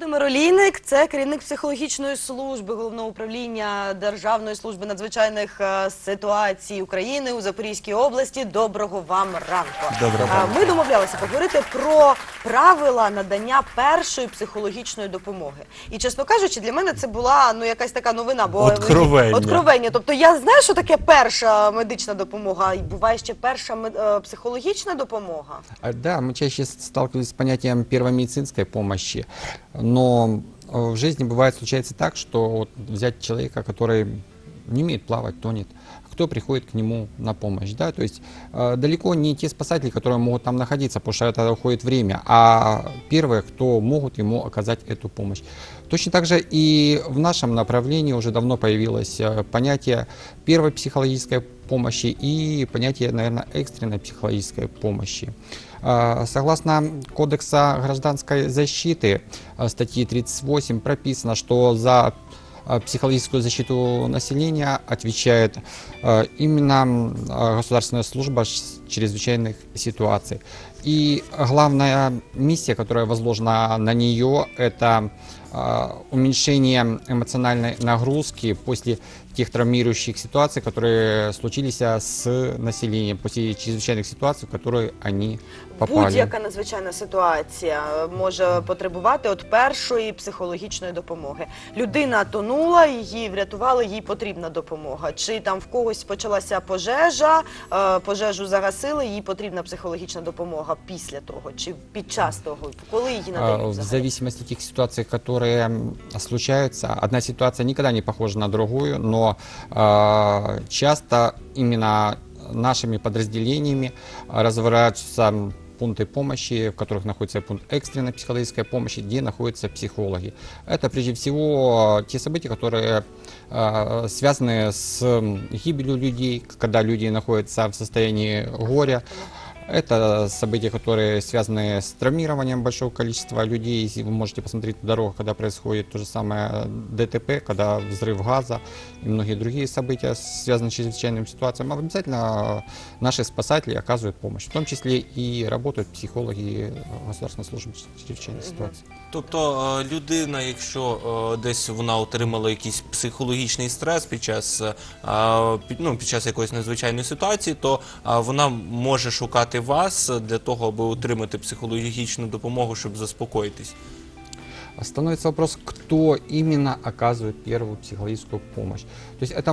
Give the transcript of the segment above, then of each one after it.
Володимир Олійник це керівник психологічної служби головного управління Державної служби надзвичайних е, ситуацій України у Запорізькій області. Доброго вам ранку. Доброго А, Ми домовлялися поговорити про правила надання першої психологічної допомоги. І чесно кажучи, для мене це була ну якась така новина, бо Откровення. Откровення. Тобто я знаю, що таке перша медична допомога, і буває ще перша мед- е, психологічна допомога. А, Да, мы чаще сталкивались с понятием первой медицинской помощи, но э, в жизни бывает случается так, что вот взять человека, который не умеет плавать, тонет, кто приходит к нему на помощь, да, то есть э, далеко не те спасатели, которые могут там находиться, потому что это уходит время, а первые, кто могут ему оказать эту помощь. Точно так же и в нашем направлении уже давно появилось э, понятие первой психологической помощи и понятие, наверное, экстренной психологической помощи. А, Согласно Кодекса гражданской защиты, а, статьи 38, прописано, что за психологическую защиту населения отвечает а, именно государственная служба чрезвычайных ситуаций. И главная миссия, которая возложена на нее, это уменьшение эмоциональной нагрузки после тех травмирующих ситуаций, которые случились а, с населением, после чрезвычайных ситуаций, в которые они попали. Будь-яка надзвичайна ситуація може потребувати от першої психологічної допомоги. Людина тонула, її врятували, їй потрібна допомога. Чи там в когось почалася пожежа, е, пожежу загасили, їй потрібна психологічна допомога після того, чи під час того, коли її А, надають В взагалі? зависимости от тех ситуаций, которые случаются, одна ситуация никогда не похожа на другую, но а, часто именно нашими подразделениями а, разворачиваются пункты помощи, в которых находится пункт экстренной психологической помощи, где находятся психологи. Это прежде всего а, те события, которые а, связаны с гибелью людей, когда люди находятся в состоянии горя, это события, которые связаны с травмированием большого количества людей. Если вы можете посмотреть на дорогах, когда происходит то же самое ДТП, когда взрыв газа и многие другие события, связанные с чрезвычайными ситуациями, обязательно наши спасатели оказывают помощь. В том числе и работают психологи Государственной службы чрезвычайных ситуаций. Тобто е, людина, якщо е, десь вона отримала якийсь психологічний стрес під час, е, під, ну, під час якоїсь надзвичайної ситуації, то е, вона може шукати вас для того, аби отримати психологічну допомогу, щоб заспокоїтись. Становится вопрос, кто именно оказывает первую психологическую помощь. То есть это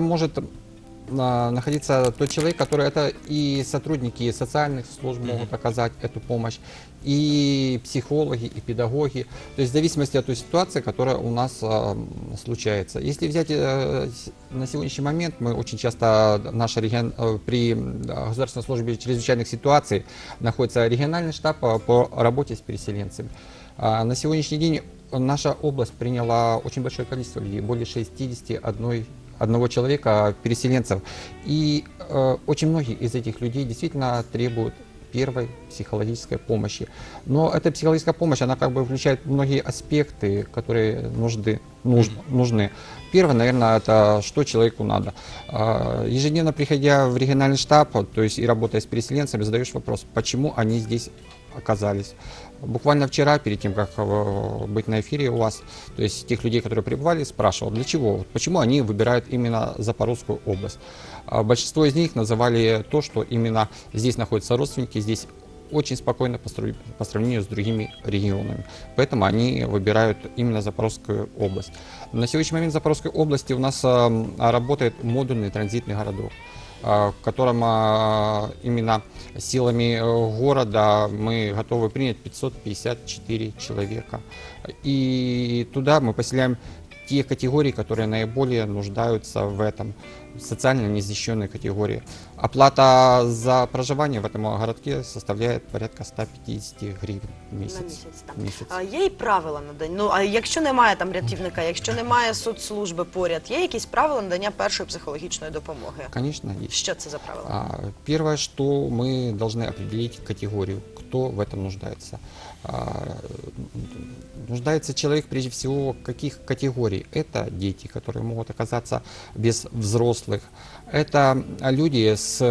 находиться тот человек, который это и сотрудники социальных служб могут оказать эту помощь, и психологи, и педагоги. То есть в зависимости от той ситуации, которая у нас м, случается. Если взять э, на сегодняшний момент, мы очень часто, наша регион, э, при Государственной службе чрезвычайных ситуаций находится региональный штаб а, по работе с переселенцами. А, На сегодняшний день наша область приняла очень большое количество людей, более 61 одного человека, переселенцев. И э, очень многие из этих людей действительно требуют первой психологической помощи. Но эта психологическая помощь, она как бы включает многие аспекты, которые нужны. Нуж- нужны. Первое, наверное, это что человеку надо. А, Ежедневно приходя в региональный штаб, то есть и работая с переселенцами, задаешь вопрос, почему они здесь оказались. Буквально вчера, перед тем, как э, быть на эфире у вас, то есть тех людей, которые пребывали, спрашивал, для чего, почему они выбирают именно Запорожскую область. А Большинство из них называли то, что именно здесь находятся родственники, здесь очень спокойно по, сравнению с другими регионами. Поэтому они выбирают именно Запорожскую область. На сегодняшний момент в Запорожской области у нас э, работает модульный транзитный городок а, в котором а, именно силами э, города мы готовы принять 554 человека. И туда мы поселяем те категории, которые наиболее нуждаются в этом, социально незащищенные категории. Оплата за проживание в этом городке составляет порядка 150 гривен в На месяц. місяць там. В месяц. А є й правила надання. Ну а якщо немає там рятівника, якщо немає соцслужби поряд, є якісь правила надання першої психологічної допомоги? Конечно, есть. Що це за правила? А, Первое, что мы должны определить категорию, кто в этом нуждается. А, Нуждается человек прежде всего каких категорий? Это дети, которые могут оказаться без взрослых. Это люди с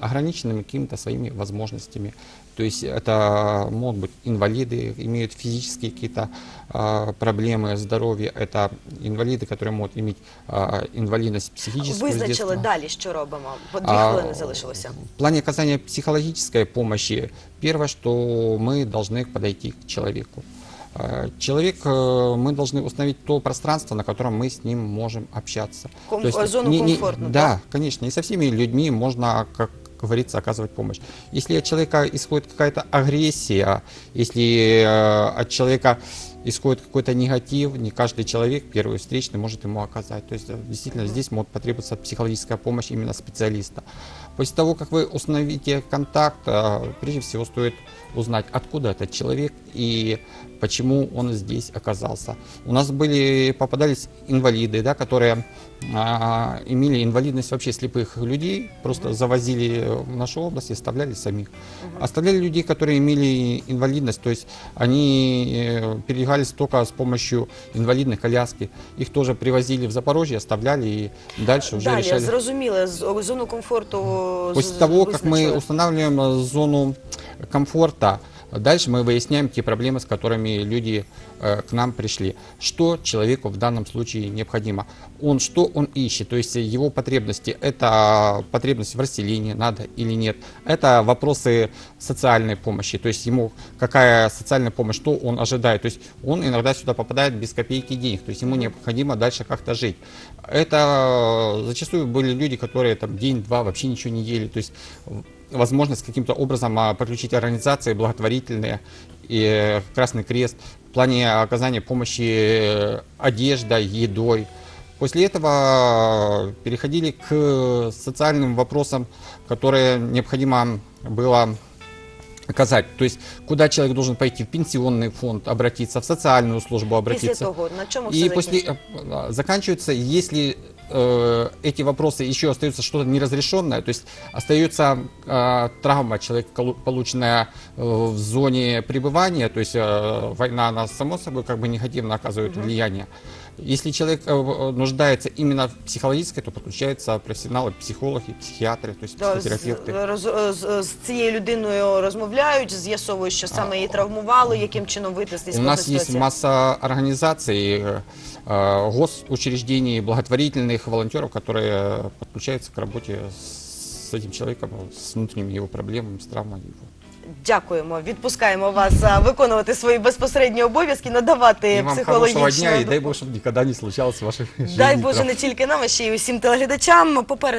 ограниченными какими-то своими возможностями. То есть это могут быть инвалиды, имеют физические какие-то а, проблемы здоровья. Это инвалиды, которые могут иметь а, инвалидность психическую с Визначили далі, що робимо. По дві А, хвилини залишилося. В плане оказания психологической помощи, первое, что мы должны подойти к человеку. Э, Человек, э, мы должны установить то пространство, на котором мы с ним можем общаться. Ком- То есть зону не- не- комфортно, Да, да? конечно, не со всеми людьми можно, как говорится, оказывать помощь. Если от человека исходит какая-то агрессия, если э, от человека исходит какой-то негатив, не каждый человек первый встречный может ему оказать. То есть э, действительно здесь может потребоваться психологическая помощь именно специалиста. После того, как вы установите контакт, э, прежде всего стоит узнать, откуда этот человек и почему он здесь оказался. У нас были, попадались инвалиды, да, которые а, имели инвалидность вообще слепых людей, просто завозили в нашу область и оставляли самих. Оставляли людей, которые имели инвалидность, то есть они э, передвигались только с помощью инвалидной коляски. Их тоже привозили в Запорожье, оставляли и дальше уже Далі решали. зрозуміли з- зону комфорту. з- После того, как мы визначили. устанавливаем э, зону комфорта, дальше мы выясняем те проблемы, с которыми люди э, к нам пришли. Что человеку в данном случае необходимо? Он что он ищет? То есть его потребности. Это потребность в расселении, надо или нет. Это вопросы социальной помощи. То есть ему какая социальная помощь, что он ожидает. То есть он иногда сюда попадает без копейки денег. То есть ему необходимо дальше как-то жить. Это зачастую были люди, которые там день-два вообще ничего не ели. То есть возможность каким-то образом а, подключить организации благотворительные и э, Красный Крест в плане оказания помощи э, одеждой, едой. После этого переходили к социальным вопросам, которые необходимо было оказать. То есть, куда человек должен пойти, в пенсионный фонд обратиться, в социальную службу обратиться. того, на чому И после заканчивается, если э, эти вопросы еще остаются что-то неразрешенное, то есть остается э, травма человека, полученная э, в зоне пребывания, то есть э, война, она само собой как бы негативно оказывает влияние. Если человек э, в- нуждается именно в психологической, то подключаются профессионалы, психологи, психиатры, то есть Да, психотерапевты. з, роз- з, з цією людиною розмовляють, з'ясовують, що саме її травмувало, яким чином вийти з У складної нас есть ситуації. масса организаций, э, э, госучреждений, благотворительных волонтеров, которые подключаются к работе с этим человеком, с внутренними его проблемами, с травмой его. Дякуємо, відпускаємо вас а, виконувати свої безпосередні обов'язки, надавати І вам психологічну хорошего дня, и дай допомогу. Бог, чтобы никогда не случалось в вашей жизни. Дай Боже не тільки нам, а ще й усім телеглядачам. Попереду